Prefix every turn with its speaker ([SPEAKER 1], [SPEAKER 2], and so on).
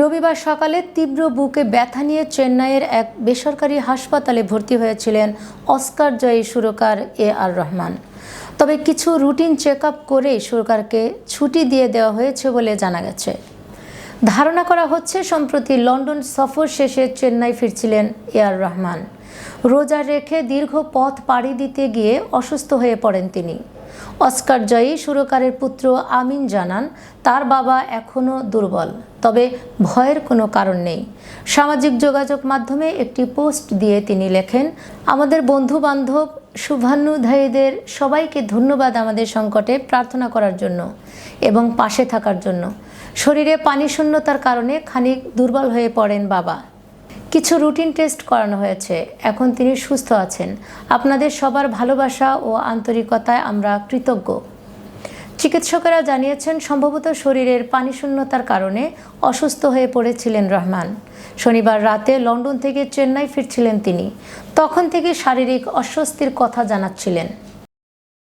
[SPEAKER 1] রবিবার সকালে তীব্র বুকে ব্যথা নিয়ে চেন্নাইয়ের এক বেসরকারি হাসপাতালে ভর্তি হয়েছিলেন অস্কার জয়ী সুরকার এ আর রহমান। তবে কিছু রুটিন চেক আপ করেই সুরকারকে ছুটি দিয়ে দেওয়া হয়েছে বলে জানা গেছে। ধারণা করা হচ্ছে, সম্প্রতি লন্ডন সফর শেষে চেন্নাই ফিরছিলেন এ আর রহমান। রোজা রেখে দীর্ঘ পথ পাড়ি দিতে গিয়ে অসুস্থ হয়ে পড়েন তিনি। অস্কার জয়ী সুরকারের পুত্র আমিন জানান, তার বাবা এখনও দুর্বল, তবে ভয়ের কোনো কারণ নেই। সামাজিক যোগাযোগ মাধ্যমে একটি পোস্ট দিয়ে তিনি লেখেন, আমাদের বন্ধু বান্ধব শুভান্নুধায়ীদের সবাইকে ধন্যবাদ আমাদের সংকটে প্রার্থনা করার জন্য এবং পাশে থাকার জন্য। শরীরে পানি শূন্যতার কারণে খানিক দুর্বল হয়ে পড়েন বাবা। কিছু রুটিন টেস্ট করানো হয়েছে। এখন তিনি সুস্থ আছেন। আপনাদের সবার ভালোবাসা ও আন্তরিকতায় আমরা কৃতজ্ঞ। চিকিৎসকেরা জানিয়েছেন, সম্ভবত শরীরের পানিশূন্যতার কারণে অসুস্থ হয়ে পড়েছিলেন রহমান। শনিবার রাতে লন্ডন থেকে চেন্নাই ফিরছিলেন তিনি। তখন থেকে শারীরিক অস্বস্তির কথা জানাচ্ছিলেন।